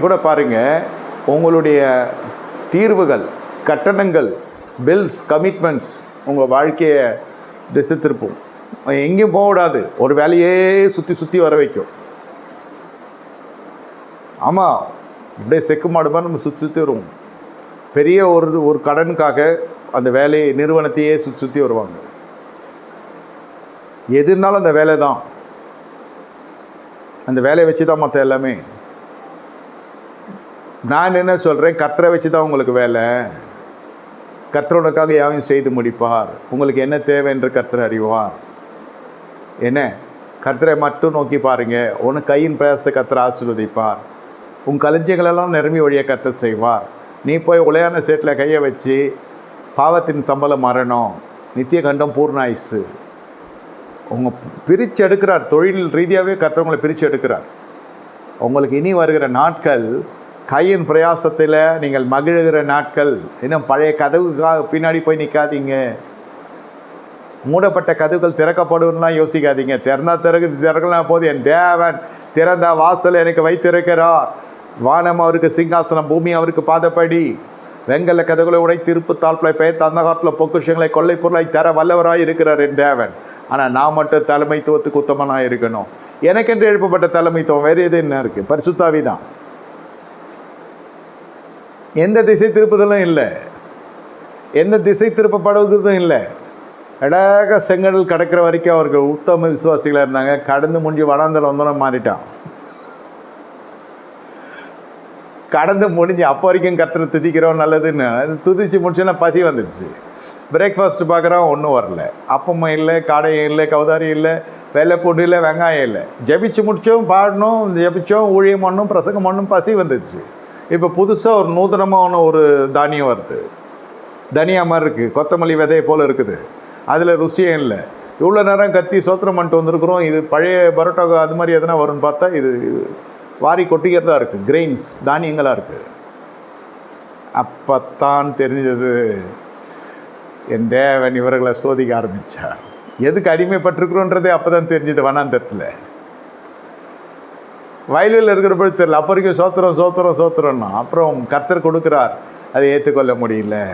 கூட பாருங்க உங்களுடைய தீர்வுகள் கட்டணங்கள் பில்ஸ் கமிட்மெண்ட்ஸ் உங்கள் வாழ்க்கையை திசை திருப்பும். எங்கேயும் போக விடாது ஒரு வேலையே சுற்றி சுற்றி வர வைக்கும். ஆமாம் அப்படியே செக்கு மாடு மாதிரி நம்ம சுற்றி சுற்றி வருவோம். பெரிய ஒரு ஒரு கடனுக்காக அந்த வேலையை நிறுவனத்தையே சுற்றி சுற்றி வருவாங்க. எது இருந்தாலும் அந்த வேலை தான் அந்த வேலையை வச்சு தான் மற்ற எல்லாமே. நான் என்ன சொல்கிறேன் கர்த்தரை வச்சு தான் உங்களுக்கு வேலை. கர்த்தரோனுக்காக யாவையும் செய்து முடிப்பார். உங்களுக்கு என்ன தேவை என்று கர்த்தர் அறிவார். என்ன? கர்த்தரை மட்டும் நோக்கி பாருங்கள் ஒன்று கையின் பிரயாசத்தை கர்த்தர் ஆசீர்வதிப்பார். உன் கலைஞர்களெல்லாம் நிரம்பி வழியை கர்த்தர் செய்வார். நீ போய் உளையான சேட்டில் கையை வச்சு பாவத்தின் சம்பளம் மரணம் நித்திய கண்டம் பூர்ணாயுசு உங்கள் பிரித்து எடுக்கிறார். தொழில் ரீதியாகவே கர்த்தவங்களை பிரித்து எடுக்கிறார். உங்களுக்கு இனி வருகிற நாட்கள் கையின் பிரயாசத்தில் நீங்கள் மகிழுகிற நாட்கள் இன்னும் பழைய கதவுக்காக பின்னாடி போய் நிற்காதீங்க மூடப்பட்ட கதவுகள் திறக்கப்படும்லாம் யோசிக்காதீங்க. திறந்தா திறகு திறக்கலாம் போது என் தேவன் திறந்த வாசல் எனக்கு வைத்திருக்கிறார். வானம் அவருக்கு சிங்காசனம் பூமி அவருக்கு பாதப்படி. வெங்கல கதவுகளை உடை திருப்பு தாழ்ப்பலை பெயர்த்து அந்த காலத்தில் பொக்குஷங்களை கொள்ளை பொருளை தர வல்லவராய் இருக்கிறார் என் தேவன். ஆனால் நான் மட்டும் தலைமைத்துவத்துக்கு உத்தமனாக இருக்கணும். எனக்கென்று எழுப்பப்பட்ட தலைமைத்துவம் வேறு எது என்ன இருக்குது பரிசுத்தாவி தான் எந்த திசை திருப்புதலும் இல்லை. எந்த திசை திருப்பப்படுவதும் இல்லை. எடாக செங்கடல் கடக்கிற வரைக்கும் அவர்கள் உத்தம விசுவாசிகளாக இருந்தாங்க. கடந்து முடிஞ்சு வனாந்தரம் வந்தோன்னு மாறிட்டான். கடந்து முடிஞ்சு அப்போ வரைக்கும் கத்திர துதிக்கிறோம் நல்லதுன்னு. அது துதிச்சு முடிச்சுன்னா பசி வந்துடுச்சு. பிரேக்ஃபாஸ்ட் பார்க்குறோம் ஒன்றும் வரல. அப்பமும் இல்லை காடையும் இல்லை கௌதாரி இல்லை வெள்ளை பூண்டு இல்லை வெங்காயம் இல்லை. ஜபிச்சு முடித்தோம் பாடணும் ஜபிச்சோம் ஊழியம் பண்ணணும் பிரசங்கம் பண்ணணும் பசி வந்துடுச்சு. இப்போ புதுசாக ஒரு நூதனமான ஒரு தானியம் வருது. தனியா மாதிரி இருக்குது கொத்தமல்லி விதையை போல் இருக்குது. அதில் ருசியே இல்லை. இவ்வளோ நேரம் கத்தி சோத்திரம் பண்ணிட்டு வந்திருக்கிறோம். இது பழைய பரோட்டா அது மாதிரி எதனா வரும்னு பார்த்தா இது வாரி கொட்டிக்கிறதா இருக்குது கிரெயின்ஸ் தானியங்களாக இருக்குது அப்பத்தான் தெரிஞ்சது. என் தேவன் இவர்களை சோதிக்க ஆரம்பித்தார் எதுக்கு அடிமைப்பட்டிருக்கிறோன்றதே அப்போ தான் தெரிஞ்சது வனாந்தரத்தில். வயலில் இருக்கிற தெரியல. அப்போ வரைக்கும் சோத்திரம் சோத்திரம் சோத்திரம்னா அப்புறம் கர்த்தர் கொடுக்குறார். அதை ஏற்றுக்கொள்ள முடியல.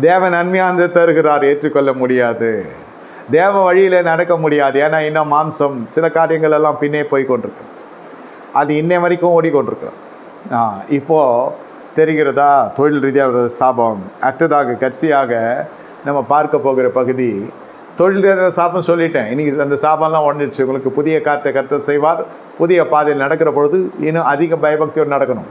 தேவன் நன்மையானது தருகிறார் ஏற்றுக்கொள்ள முடியாது. தேவ வழியில் நடக்க முடியாது. ஏன்னா இன்னும் மாம்சம் சில காரியங்கள் எல்லாம் பின்னே போய் கொண்டிருக்கு. அது இன்னை வரைக்கும் ஓடிக்கொண்டிருக்கிறோம் ஆ இப்போது தெரிகிறதா? தொழில் ரீதியாக ஒரு சாபம். அடுத்ததாக கடைசியாக நம்ம பார்க்க போகிற பகுதி தொழில் ரீதியாக சாபம் சொல்லிட்டேன். இன்றைக்கி அந்த சாபம்லாம் உடஞ்சிடுச்சு. உங்களுக்கு புதிய காற்றை கருத்தை செய்வார். புதிய பாதையில் நடக்கிற பொழுது இன்னும் அதிக பயபக்தியோடு நடக்கணும்.